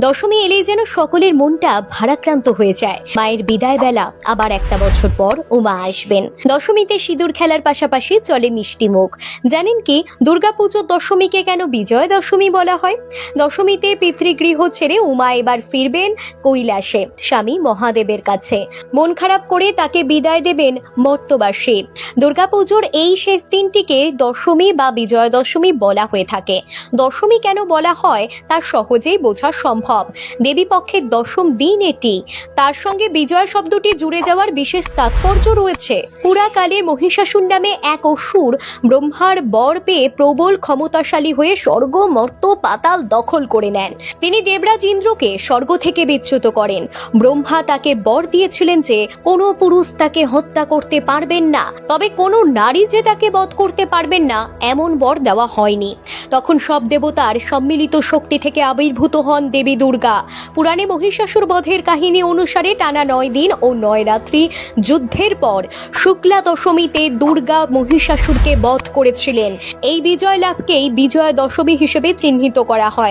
দশমী এলেই যেন সকলের মনটা ভারাক্রান্ত হয়ে যায়। মায়ের বিদায় বেলা আবার একটা বছর পর উমা আসবেন। দশমীতে সিঁদুর খেলার পাশাপাশি চলে মিষ্টি মুখ। জানেন কি, দুর্গাপুজোর দশমীকে কেন বিজয় দশমী বলা হয়? দশমীতে পিতৃগৃহ ছেড়ে উমা এবার ফিরবেন কৈলাসে, স্বামী মহাদেবের কাছে। মন খারাপ করে তাকে বিদায় দেবেন মর্তবাসী। দুর্গাপুজোর এই শেষ দিনটিকে দশমী বা বিজয় দশমী বলা হয়ে থাকে। দশমী কেন বলা হয়, তা সহজেই বোঝা সম্ভব দেবী পক্ষের দশম দিন এটি। তার সঙ্গে বিজয় শব্দটি জুড়ে যাওয়ার বিশেষ তাৎপর্য রয়েছে। পুরাকালে মহিষাসুর নামে এক অসুর ব্রহ্মার বর পেয়ে প্রবল ক্ষমতাশালী হয়ে স্বর্গ, মর্ত, পাতাল দখল করে নেন। তিনি দেবরাজ ইন্দ্রকে স্বর্গ থেকে বিচ্যুত করেন। ব্রহ্মা তাকে বর দিয়েছিলেন যে কোনো পুরুষ তাকে হত্যা করতে পারবেন না। তবে কোনো নারী যে তাকে বধ করতে পারবেন না, এমন বর দেওয়া হয়নি। তখন সব দেবতার সম্মিলিত শক্তি থেকে আবির্ভূত হন দেবী দুর্গা। পুরাণে মহিষাসুর বধের কাহিনী অনুসারে টানা নয় দিন ও নয় রাত্রি যুদ্ধের পর শুক্লা দশমীতে দুর্গা মহিষাসুরকে বধ করেছিলেন। এই বিজয় লাভকেই বিজয় দশমী হিসেবে চিহ্নিত করা হয়।